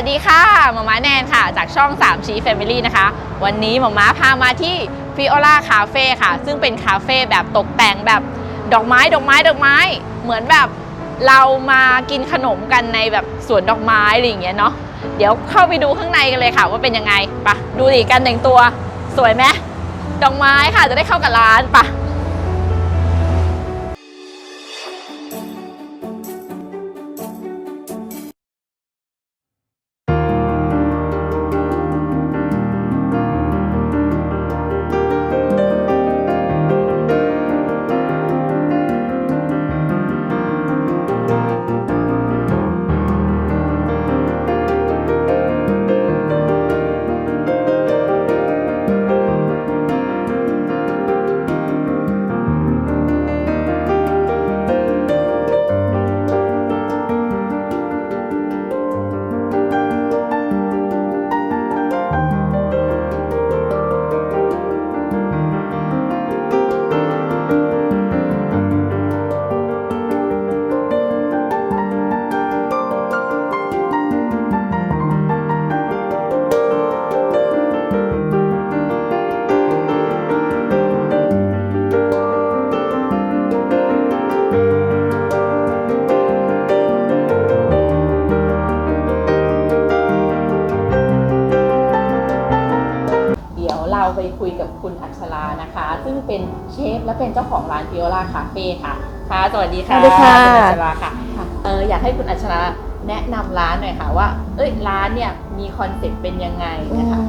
วัสดีค่ะหมาม้าแนนค่ะ จากช่อง3ชีแฟมิลี่นะคะ วันนี้หมาม้าพามาที่ฟิโอล่าคาเฟ่ค่ะ ซึ่งเป็นคาเฟ่แบบตกแต่งแบบดอกไม้ดอกไม้ดอกไม้ เหมือนแบบเรามากินขนมกันในแบบสวนดอกไม้อะไรอย่างเงี้ยเนาะเดี๋ยวเข้าไปดูข้างในกันเลยค่ะ ว่าเป็นยังไงปะดูดิการแต่งตัวสวยไหมดอกไม้ค่ะจะได้เข้ากับร้านปะ เชฟและเป็นเจ้าของร้านฟิโอล่าคาเฟ่ค่ะ ค่ะ สวัสดีค่ะสวัสดีค่ะณอัชราค่ะเอออยากให้คุณอัชราแนะนำร้านหน่อยค่ะว่า เอ้ยร้านเนี่ยมีคอนเซ็ปต์เป็นยังไงนะคะ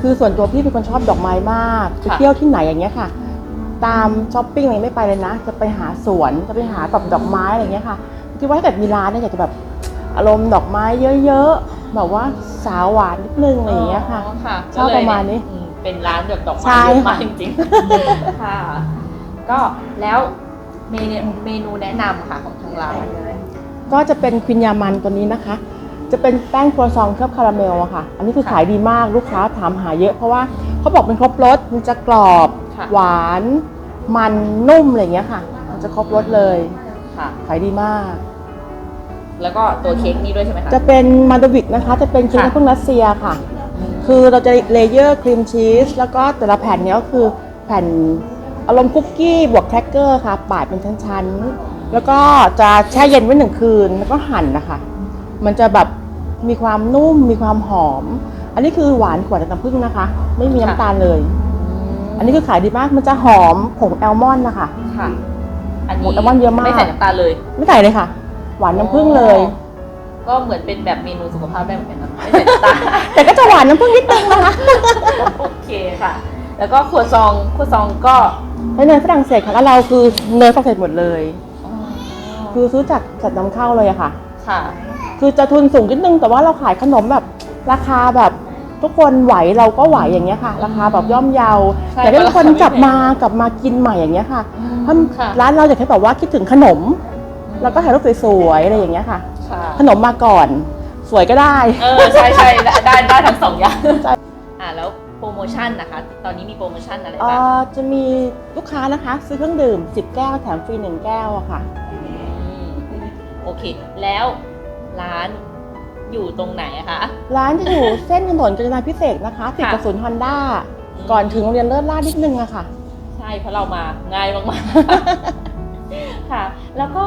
คือส่วนตัวพี่เป็นคนชอบดอกไม้มากไปค่ะเที่ยวที่ไหนอย่างเงี้ยค่ะ ตามช้อปปิ้งอะไรไม่ไปเลยนะ จะไปหาสวนจะไปหาแบบดอกไม้อะไรเงี้ยค่ะคิดว่าถ้าเกิดมีร้านเนี่ยอยากจะแบบอารมณ์ดอกไม้เยอะๆแบบว่าสาวหวานนิดนึงอะไรอย่างเงี้ยค่ะอ๋อค่ะชอบประมาณนี้ก็เลยเยอืมเป็นร้านแบบดอกไม้ใช่เยอะมากค่ะจริงๆค่ะ ก็แล้วเมนูเมนูแนะนำค่ะของทางร้านก็จะเป็นควินยามันตัวนี้นะคะ จะเป็นแป้งครัวซองเคลือบคาราเมลอะค่ะ อันนี้คือค่ะขายดีมากลูกค้าถามหาเยอะเพราะว่าเขาบอกเป็นครบรสมันจะกรอบค่ะหวาน มันนุ่มอะไรอย่างเงี้ยค่ะ มันจะครบรสเลยค่ะขายดีมาก แล้วก็ตัวเค้กนี้ด้วยใช่ไหมคะจะเป็นมาดวิกนะคะ จะเป็นเค้กค่ะน้ำผึ้งรัสเซียค่ะ คือเราจะเลเยอร์ครีมชีสแล้วก็แต่ละแผ่นเนี้ยก็คือแผ่น อารมณ์คุกกี้บวกแครกเกอร์ค่ะ ปาดเป็นชั้นๆ แล้วก็จะแช่เย็นไว้หนึ่งคืนแล้วก็หั่นนะคะ มันจะแบบมีความนุ่มมีความหอม อันนี้คือหวานกว่าน้ำผึ้งนะคะ ไม่มีน้ำตาลเลย อันนี้คือขายดีมากมันจะหอมผงแอลมอนด์นะคะ ค่ะ อันหมนี้ดอัลมอนด์เยอะมาก ไม่ใส่น้ำตาลเลย ไม่ใส่เลยค่ะ หวานน้ำผึ้งเลย ก็เหมือนเป็นแบบเมนูสุขภาพได้เหมือนกันนะไม่ใส่น้ำตาลแต่ก็จะหวานน้ำผึ้งนิดนึงนะคะ โอเคค่ะ แล้วก็ครัวซองครัวซองก็ ใช้เนยฝรั่งเศสค่ะแล้วเราคือเนยฝรั่งเศสหมดเลย คือซื้อจากจัดนำเข้าเลยอะค่ะ ค่ะ คือจะทุนสูงนิดนึงแต่ว่าเราขายขนมแบบราคาแบบทุกคนไหวเราก็ไหวอย่างเงี้ยค่ะ ราคาแบบย่อมเยาใช่อยากให้ทุกคนราคาไม่กลับแพงมากลับมากินใหม่อย่างเงี้ยค่ะเพราะค่ะ ร้านเราอยากให้แบบว่าคิดถึงขนม แล้วก็ถ่ายรูปสวยๆอะไรอย่างเงี้ยค่ะ ค่ะ ขนมมาก่อน สวยก็ได้ เออ ใช่ใช่ได้ได้ได้ทั้งสองอย่าง อ่าแล้ว โปรโมชั่นนะคะ ตอนนี้มีโปรโมชั่นอะไรเอ่บ้างอจะมีลูกค้านะคะ ซื้อเครื่องดื่ม 10 แก้วแถมฟรี 1 แก้วอะค่ะ มโอเค แล้วร้านอยู่ตรงไหนอะคะ ร้านจะอยู่ เส้นถนนกาญจนาพิเศษกนะคะติดกับศูนย์ฮอนด้าก่อนถึงโรงเรียนเลิศลาดนิดนึงอะค่ะ ใช่เพราะเรามาง่ายมากๆ ค่ะ แล้วก็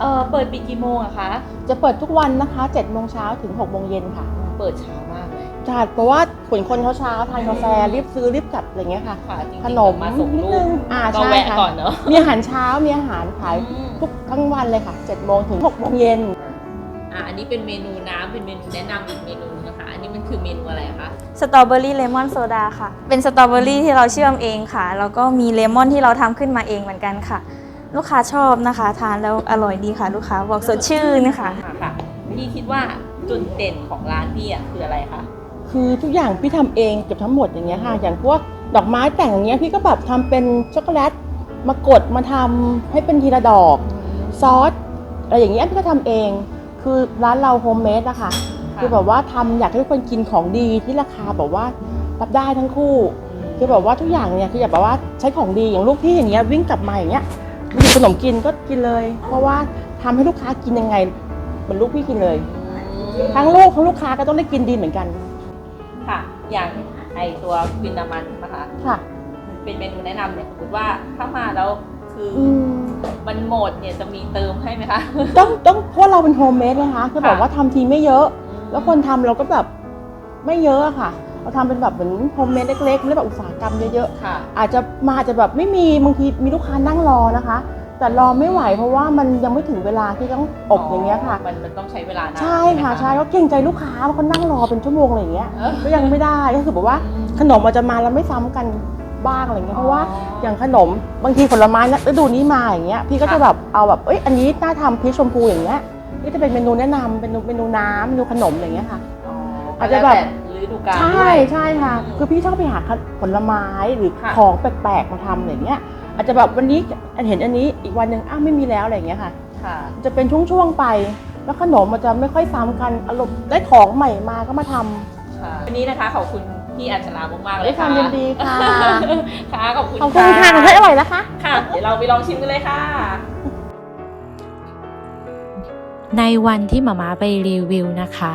เออเปิดปิดกี่โมงอะคะ จะเปิดทุกวันนะคะ7โมงเช้าถึง6โมงเย็นค่ะ เปิดช้ามากเลย จัดเพราะว่าขนคนเช้าๆทานกาแฟรีบซื้อรีบกลับอะไรเงี้ยค่ะ ค่ะจริงๆขนมมาส่งนิดลูนึกงอ่าก็ใช่แวะค่ะก่อนเนอะ มีอาหารเช้ามีอาหารขายอืม ทุกทั้งวันเลยค่ะ7โมงถึง6โมงเย็นอะอันนี้เป็นเมนูน้ำเป็นเมนูแนะนำอีกเมนูนึงนะคะ อันนี้มันคือเมนูอะไรคะสตรอเบอรี่เลมอนโซดาค่ะ เป็นสตรอเบอรี่ที่เราเชื่อมเองค่ะ แล้วก็มีเลมอนที่เราทำขึ้นมาเองเหมือนกันค่ะ ลูกค้าชอบนะคะ ทานแล้วอร่อยดีค่ะ ลูกค้าบอกสดชื่นค่ะ ค่ะค่ะพี่คิดว่าจุดเด่นของร้านพี่อะคืออะไรคะ คือทุกอย่างพี่ทำเองเกือบทั้งหมดอย่างเงี้ยค่ะอย่างพวกดอกไม้แต่งอย่างเงี้ยพี่ก็แบบทำเป็นช็อกโกแลตมากดมาทำให้เป็นทีละดอกซอสอะไรอย่างเงี้ยพี่ก็ทำเอง คือร้านเราโฮมเมดอะค่ะคือแบบว่าทำอยากให้ทุกคนกินของดีที่ราคาแบบว่ารับได้ทั้งคู่คือแบบว่าทุกอย่างเนี่ยคืออยากแบบว่าใช้ของดีอย่างลูกพี่อย่างเงี้ยวิ่งกลับมาอย่างเงี้ยมีขนมกินก็กินเลย เพราะว่าทำให้ลูกค้ากินยังไงเหมือนลูกพี่กินเลยอืมทั้งลูกทั้งลูกค้าก็ต้องได้กินดีเหมือนกัน ค่ะ อย่างไอตัววินนามันนะคะ ค่ะ เป็นเมนูแนะนำเนี่ยสมมติว่าถ้ามาแล้วคือออืมมันหมดเนี่ยจะมีเติมให้ไหมคะ ต้องต้องเพราะเราเป็นโฮมเมดนะคะคือแบบค่ะว่าทำทีไม่เยอะ แล้วคนทำเราก็แบบไม่เยอะอะค่ะ เราทำเป็นแบบเหมือนโฮมเมดเล็กๆไม่ได้แบบอุตสาหกรรมเยอะค่ะๆอาจจะมาอาจจะแบบไม่มีบางทีมีลูกค้านั่งรอนะคะ แต่รอไม่ไหวเพราะว่ามันยังไม่ถึงเวลาที่ต้องอบอย่างเงี้ยค่ะ มันมันต้องใช้เวลานานใช่ค่ะไหมใช่ก็เกรงใจลูกค้าบางคนนั่งรอเป็นชั่วโมงอะไรอย่างเงี้ยเออก็ยังไม่ได้ก็คือแบบว่าขนมอาจจะมาแล้วไม่ซ้ำกันบ้างอะไรเงี้ยเพราะว่าอย่างขนมบางทีผลไม้นะฤดูนี้มาอย่างเงี้ยพี่ก็จะแบบเอาแบบเอ้ยอันนี้น่าทำพีชชมพูอย่างเงี้ยนี่จะเป็นเมนูแนะนำเป็นเมนูเมนูน้ำเมนูขนมอย่างเงี้ยค่ะอ๋ออาจจะแบบล้วต่ฤดูกาลใช่ด้วยใช่ค่ะอืมคือพี่ชอบไปหาผลไม้หรือค่ะของแปลกๆมาทำอย่างเงี้ย อาจจะแบบวันนี้เห็นอันนี้อีกวันหนึ่งอ้าวไม่มีแล้วอะไรอย่างเงี้ยค่ะ ค่ะ จะเป็นช่วงๆไปแล้วขนมมันจะไม่ค่อยซ้ำกันอารมณ์ได้ของใหม่มาก็มาทำ ค่ะ วันนี้นะคะขอบคุณพี่อัญชลามากๆเลด้วยยคค่ะวามยินดีค่ะ ค่ะ ขอบคุณขอบคุณค่ะขอให้อร่อยนะคะ ค่ะ เดี๋ยวเราไปลองชิมกันเลยค่ะ ในวันที่หมาม้าไปรีวิวนะคะ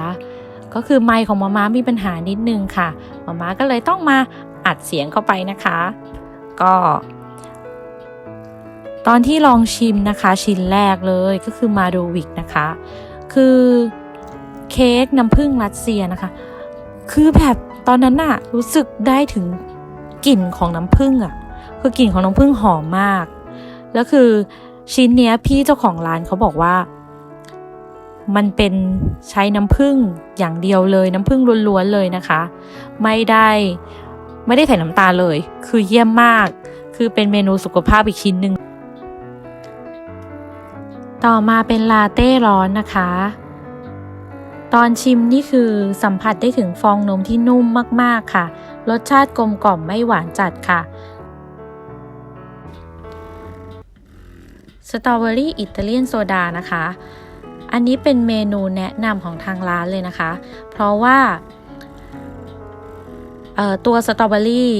ก็คือไมค์ของหมาม้ามีปัญหานิดนึงค่ะหมาม้าก็เลยต้องมาอัดเสียงเข้าไปนะคะ ก็ ตอนที่ลองชิมนะคะชิ้นแรกเลยก็คือมาดูวิกนะคะ คือเค้กน้ำผึ้งรัสเซียนะคะ คือแบบตอนนั้นน่ะรู้สึกได้ถึงกลิ่นของน้ำผึ้งอะ คือกลิ่นของน้ำผึ้งหอมมาก แล้วคือชิ้นเนี้ยพี่เจ้าของร้านเขาบอกว่า มันเป็นใช้น้ำผึ้งอย่างเดียวเลยน้ำผึ้งล้วนๆเลยนะคะ ไม่ได้ไม่ได้ใส่น้ำตาลเลย คือเยี่ยมมาก คือเป็นเมนูสุขภาพอีกชิ้นหนึ่ง ต่อมาเป็นลาเต้ร้อนนะคะ ตอนชิมนี่คือสัมผัสได้ถึงฟองนมที่นุ่มมากๆค่ะ รสชาติกลมกล่อมไม่หวานจัดค่ะสตรอเบอรี่อิตาเลียนโซดานะคะ อันนี้เป็นเมนูแนะนำของทางร้านเลยนะคะ เพราะว่าตัวสตรอเบอรี่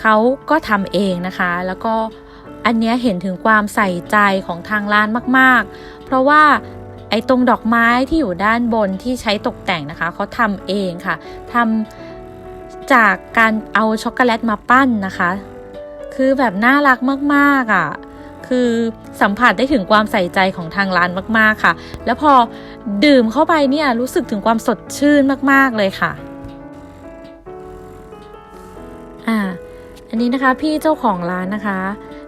เขาก็ทำเองนะคะ แล้วก็ อันเนี้ยเห็นถึงความใส่ใจของทางร้านมากๆ เพราะว่าไอ้ตรงดอกไม้ที่อยู่ด้านบนที่ใช้ตกแต่งนะคะเขาทำเองค่ะทำจากการเอาช็อกโกแลตมาปั้นนะคะ คือแบบน่ารักมากๆอะคือสัมผัสได้ถึงความใส่ใจของทางร้านมากๆค่ะ แล้วพอดื่มเข้าไปเนี่ยรู้สึกถึงความสดชื่นมากๆเลยค่ะ อ่า อันนี้นะคะพี่เจ้าของร้านนะคะ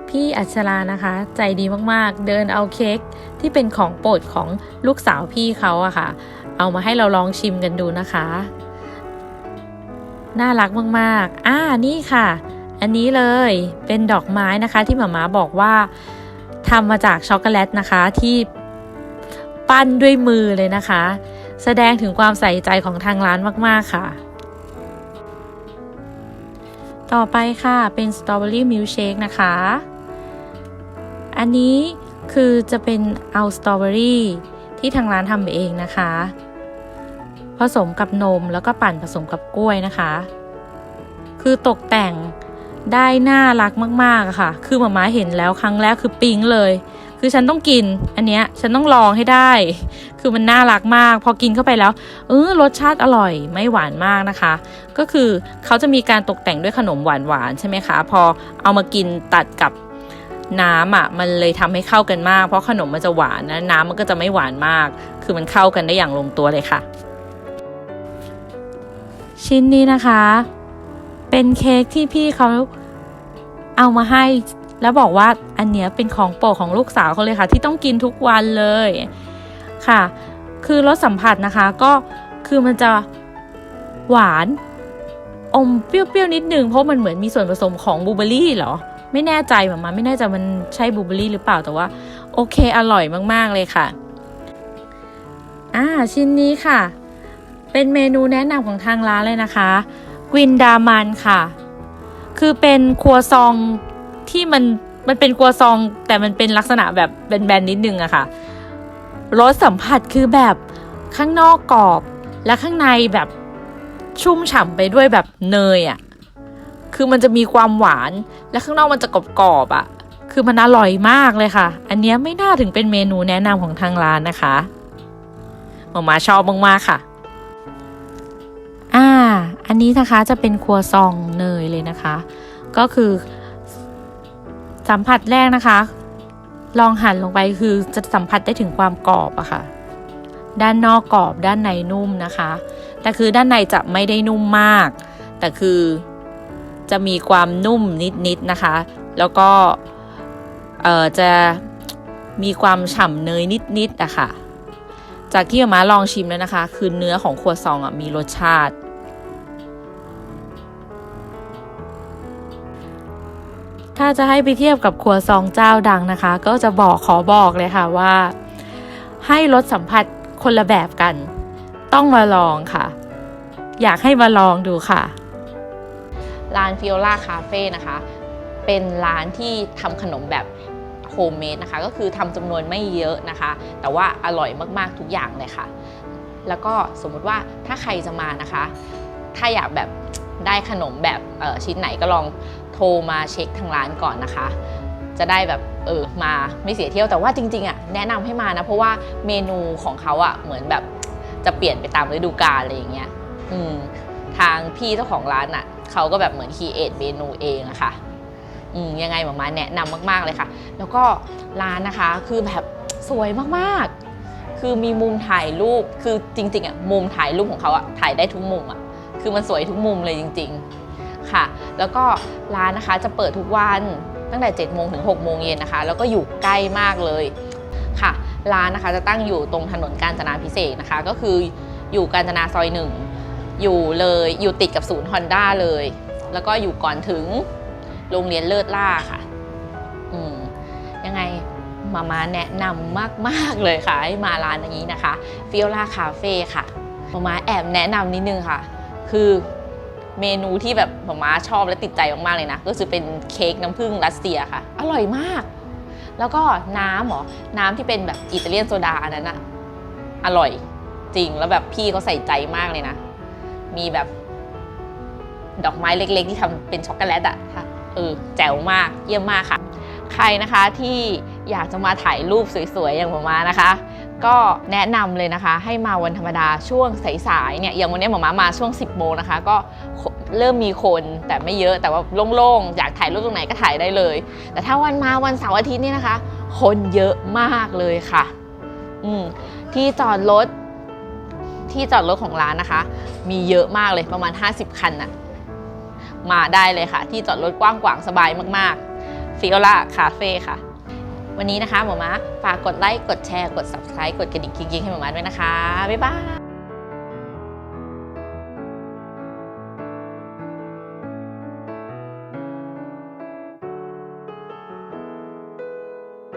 พี่อัชรานะคะ ใจดีมากๆ เดินเอาเค้กที่เป็นของโปรดของลูกสาวพี่เขาอะค่ะ เอามาให้เราลองชิมกันดูนะคะ น่ารักมากๆ อ่านี่ค่ะ อันนี้เลยเป็นดอกไม้นะคะที่หมาม้าบอกว่าทำมาจากช็อกโกแลตนะคะที่ปั้นด้วยมือเลยนะคะ แสดงถึงความใส่ใจของทางร้านมากๆค่ะ ต่อไปค่ะเป็นสตรอเบอรี่มิลเชคนะคะ อันนี้คือจะเป็นเอาสตรอเบอรี่ที่ทางร้านทำเองนะคะ ผสมกับนมแล้วก็ปั่นผสมกับกล้วยนะคะ คือตกแต่งได้น่ารักมากๆะค่ะ คือหมาม้าเห็นแล้วครั้งแรกคือปิ๊งเลย คือฉันต้องกิน อันเนี้ยฉันต้องลองให้ได้ คือมันน่ารักมาก พอกินเข้าไปแล้ว เออรสชาติอร่อยไม่หวานมากนะคะ ก็คือเขาจะมีการตกแต่งด้วยขนมหวานๆใช่ไหมคะ พอเอามากินตัดกับ น้ำอะมันเลยทำให้เข้ากันมาก เพราะขนมมันจะหวานนะน้ำมันก็จะไม่หวานมาก คือมันเข้ากันได้อย่างลงตัวเลยค่ะ ชิ้นนี้นะคะ เป็นเค้กที่พี่เขาเอามาให้แล้วบอกว่าอันเนี้ยเป็นของโปรดของลูกสาวเขาเลยค่ะ ที่ต้องกินทุกวันเลยค่ะ คือรสสัมผัสนะคะก็คือมันจะหวานอมเปรี้ยวๆนิดนึงเพราะมันเหมือนมีส่วนผสมของบลูเบอรี่เหรอ ไม่แน่ใจเหมือนมาไม่แน่ใจมันใช่บลูเบอร์รี่หรือเปล่าแต่ว่า โอเคอร่อยมากๆเลยค่ะ อ่าชิ้นนี้ค่ะ เป็นเมนูแนะนำของทางร้านเลยนะคะกวินดามันค่ะ คือเป็นครัวซองที่มันมันเป็นครัวซอง แต่มันเป็นลักษณะแบบแบนๆนิดนึงอะค่ะรสสัมผัสคือแบบข้างนอกกรอบ และข้างในแบบชุ่มฉ่ำไปด้วยแบบเนยอะ คือมันจะมีความหวาน และข้างนอกมันจะกรอบๆอะคือมันอร่อยมากเลยค่ะ อันนี้ไม่น่าถึงเป็นเมนูแนะนำของทางร้านนะคะหมามาชอบมากๆค่ะอันนี้นะคะจะเป็นครัวซองเนยเลยนะคะ ก็คือสัมผัสแรกนะคะ ลองหั่นลงไปคือจะสัมผัสได้ถึงความกรอบอะค่ะ ด้านนอกกรอบด้านในนุ่มนะคะ แต่คือด้านในจะไม่ได้นุ่มมาก แต่คือ จะมีความนุ่มนิดๆนะคะ แล้วก็เอ่อจะมีความฉ่ำเนยนิดๆอะค่ะ จากที่มาลองชิมแล้วนะคะ คือเนื้อของครัวซองอะมีรสชาติ ถ้าจะให้ไปเทียบกับครัวซองเจ้าดังนะคะ ก็จะบอกขอบอกเลยค่ะว่า ให้รสสัมผัสคนละแบบกัน ต้องมาลองค่ะ อยากให้มาลองดูค่ะ ร้านฟิโอล่าคาเฟ่นะคะ เป็นร้านที่ทำขนมแบบโฮมเมดนะคะ ก็คือทำจำนวนไม่เยอะนะคะ แต่ว่าอร่อยมากๆทุกอย่างเลยค่ะ แล้วก็สมมติว่าถ้าใครจะมานะคะ ถ้าอยากแบบได้ขนมแบบชิ้นไหนก็ลองโทรมาเช็คทางร้านก่อนนะคะ จะได้แบบเออมาไม่เสียเที่ยวแต่ว่าจริงๆอะแนะนำให้มานะ เพราะว่าเมนูของเขาอะเหมือนแบบจะเปลี่ยนไปตามฤดูกาลอะไรอย่างเงี้ยอืมทางพี่เจ้าของร้านอะ เขาก็แบบเหมือนคีเอทเมนูเองอะค่ะอืมยังไงหมามาแนะนำมาก ๆ เลยค่ะ แล้วก็ร้านนะคะคือแบบสวยมากๆ คือมีมุมถ่ายรูปคือจริงๆอะมุมถ่ายรูปของเขาอะถ่ายได้ทุกมุมอะคือมันสวยทุกมุมเลยจริง ๆค่ะ แล้วก็ร้านนะคะจะเปิดทุกวันตั้งแต่7โมงถึง6โมงเย็นนะคะ แล้วก็อยู่ใกล้มากเลยค่ะ ร้านนะคะจะตั้งอยู่ตรงถนนกาญจนาพิเศษนะคะ ก็คืออยู่กาญจนาซอยหนึ่ง อยู่เลยอยู่ติดกับศูนย์ฮอนด้าเลย แล้วก็อยู่ก่อนถึงโรงเรียนเลิศล่าค่ะ อืมยังไงมามาแนะนำมากๆเลยค่ะ ให้มาร้านอย่างนี้นะคะฟิโอล่าคาเฟ่ค่ะมามาแอบแนะนำนิดนึงค่ะ คือเมนูที่แบบหมามาชอบและติดใจมากๆเลยนะ ก็คือเป็นเค้กน้ำผึ้งรัสเซียค่ะ อร่อยมาก แล้วก็น้ำหรอ น้ำที่เป็นแบบอิตาเลียนโซดาอันนั้นอะอร่อยจริงแล้วแบบพี่เขาใส่ใจมากเลยนะ มีแบบ ดอกไม้เล็กๆ ที่ทำเป็นช็อกโกแลตอะค่ะเออแจ๋วมากเยี่ยมมากค่ะ ใครนะคะที่อยากจะมาถ่ายรูปสวยๆอย่างหมามานะคะ ก็แนะนำเลยนะคะ ให้มาวันธรรมดาช่วงสายๆเนี่ยอย่างวันนี้หมามามาช่วง 10โมงนะคะ ก็เริ่มมีคนแต่ไม่เยอะแต่ว่าโล่งๆ อยากถ่ายรูปตรงไหนก็ถ่ายได้เลย แต่ถ้าวันมาวันเสาร์อาทิตย์นี่นะคะ คนเยอะมากเลยค่ะ อืมที่จอดรถ ที่จอดรถของร้านนะคะ มีเยอะมากเลยประมาณ 50 คันน่ะมาได้เลยค่ะ ที่จอดรถกว้างกวางสบายมากๆฟิโอล่าคาเฟ่ค่ะ วันนี้นะคะหมอมาฝากกดไลค์กดแชร์กด subscribe กดกระดิ่งกิ๊งๆให้หมอมาด้วยนะคะ บ๊ายบาย